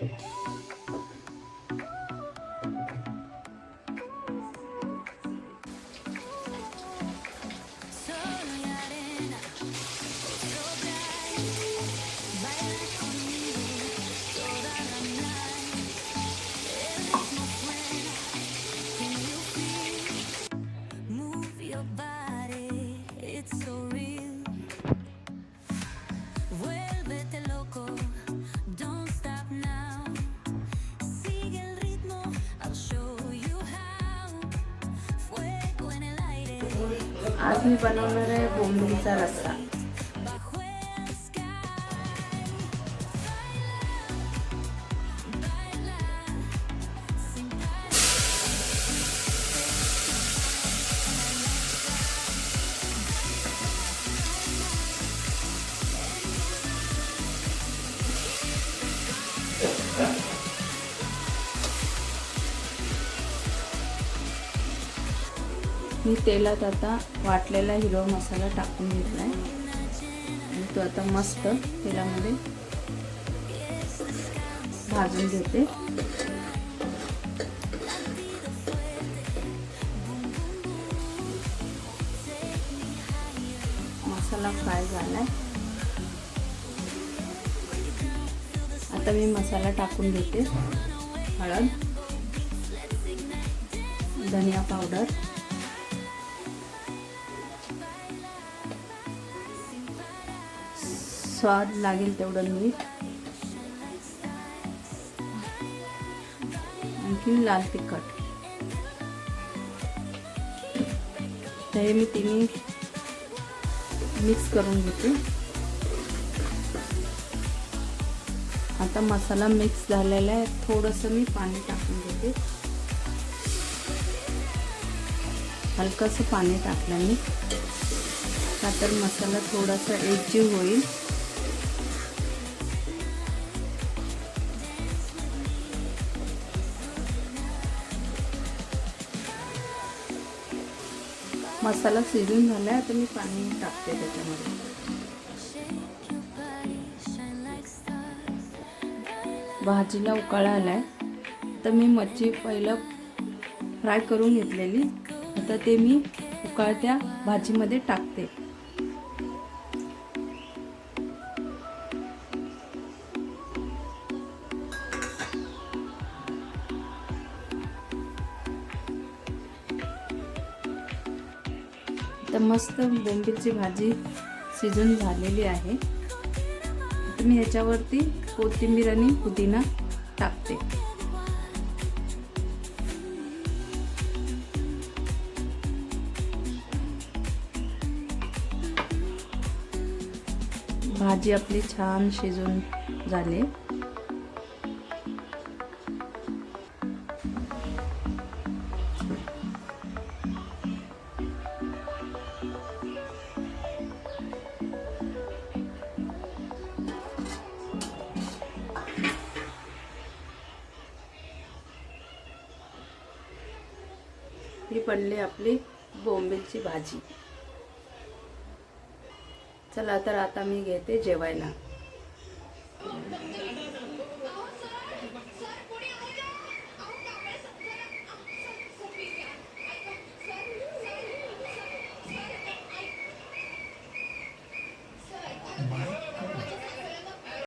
Bye. आज मी बनवणार आहे बोंबलीचा रस्सा. मी तेलात आता वाटलेला हिरवा मसाला टाकून घेतला आहे आणि तो आता मस्त तेलामध्ये भाजून घेते. मसाला फ्राय आहे आता मी मसाला टाकून घेते. हळद धनिया पावडर. स्वाद लागेल तेवढं मीठ. आणखी लाल तिखट. तर हे मी तिन्ही मिक्स करून घेते. आता मसाला मिक्स झालेला आहे. थोडंसं मी पाणी टाकून घेते. हलकंसं पाणी टाकलं मी का तर मसाला थोडासा एकजीव होईल. मसाला शिजून झाला आहे आता मी पाणी टाकते त्याच्यामध्ये. भाजीला उकाळा आलाय. तर मी मच्छी पहिलं फ्राय करून घेतलेली. आता ते मी उकाळत्या भाजीमध्ये टाकते. तर मस्त बोंबीलची भाजी शिजून झालेली आहे. तर मी ह्याच्यावरती कोथिंबीर आणि पुदिना टाकते. भाजी आपली छान शिजून झाली. बनले आपली बोंबीलची भाजी. चला तर आता मी घेते जेवायला.